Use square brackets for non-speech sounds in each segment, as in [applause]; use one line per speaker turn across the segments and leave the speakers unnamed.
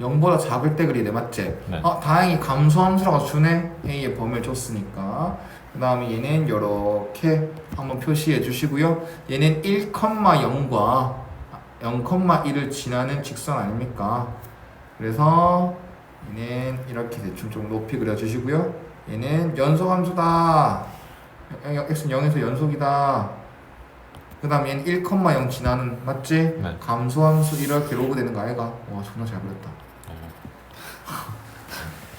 0보다 작을 때 그리네 맞지?
네.
어 다행히 감소함수라고 주네 A의 범위를 줬으니까 그 다음에 얘는 이렇게 한번 표시해 주시고요 얘는 1,0과 0,1을 지나는 직선 아닙니까? 그래서 얘는 이렇게 대충 좀 높이 그려주시고요 얘는 연속함수다 x는 0에서 연속이다 그 다음 얘는 1,0 지나는 맞지?
네.
감소함수 이렇게 로그 되는 거 아이가? 와 존나 잘 그렸다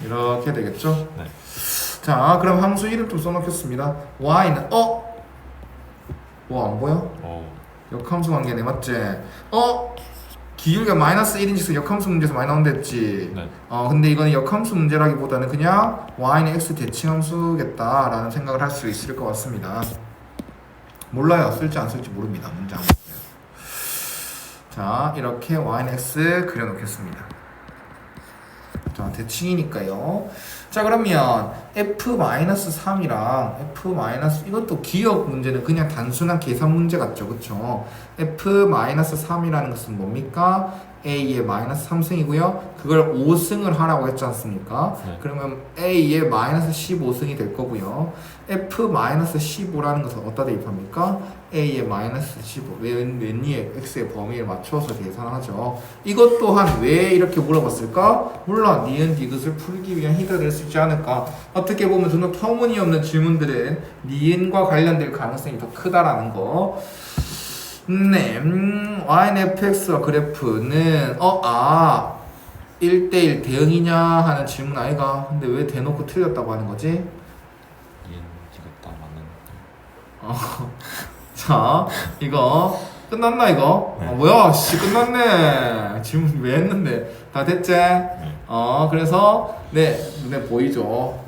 이렇게 되겠죠?
네.
자 그럼 함수 이름 좀 써놓겠습니다 y는 어? 뭐안 보여?
어.
역함수 관계네 맞지? 어? 기울기가 마이너스 1인 즉슨 역함수 문제에서 많이 나온다 했지
네.
어 근데 이거는 역함수 문제라기보다는 그냥 y는 x 대칭함수겠다라는 생각을 할 수 있을 것 같습니다 몰라요. 쓸지 안 쓸지 모릅니다. 문제 안 볼게요 자 이렇게 y는 x 그려놓겠습니다. 자 대칭이니까요. 자 그러면 f-3이랑 f- 이것도 기억 문제는 그냥 단순한 계산 문제 같죠. 그쵸? F-3이라는 것은 뭡니까 a의 마이너스 3승이고요. 그걸 5승을 하라고 했지 않습니까?
네.
그러면 a의 마이너스 15승이 될 거고요. F-15라는 것은 어디다 대입합니까? A의 마이너스 15 웬, 웬리에 x의 범위를 맞춰서 계산하죠. 이것 또한 왜 이렇게 물어봤을까? 몰라 니은 디귿을 풀기 위한 힌트가 될 수 있지 않을까? 어떻게 보면 저는 터무니없는 질문들은 니은과 관련될 가능성이 더 크다라는 거 네, 음, YNFX와 그래프는 어, 아 1대1 대응이냐 하는 질문 아이가 근데 왜 대놓고 틀렸다고 하는 거지?
맞는. [laughs]
자 이거 끝났나 이거?
네.
어, 뭐야 씨 끝났네 질문 왜 했는데 다 됐지?
네.
어 그래서 네 눈에 보이죠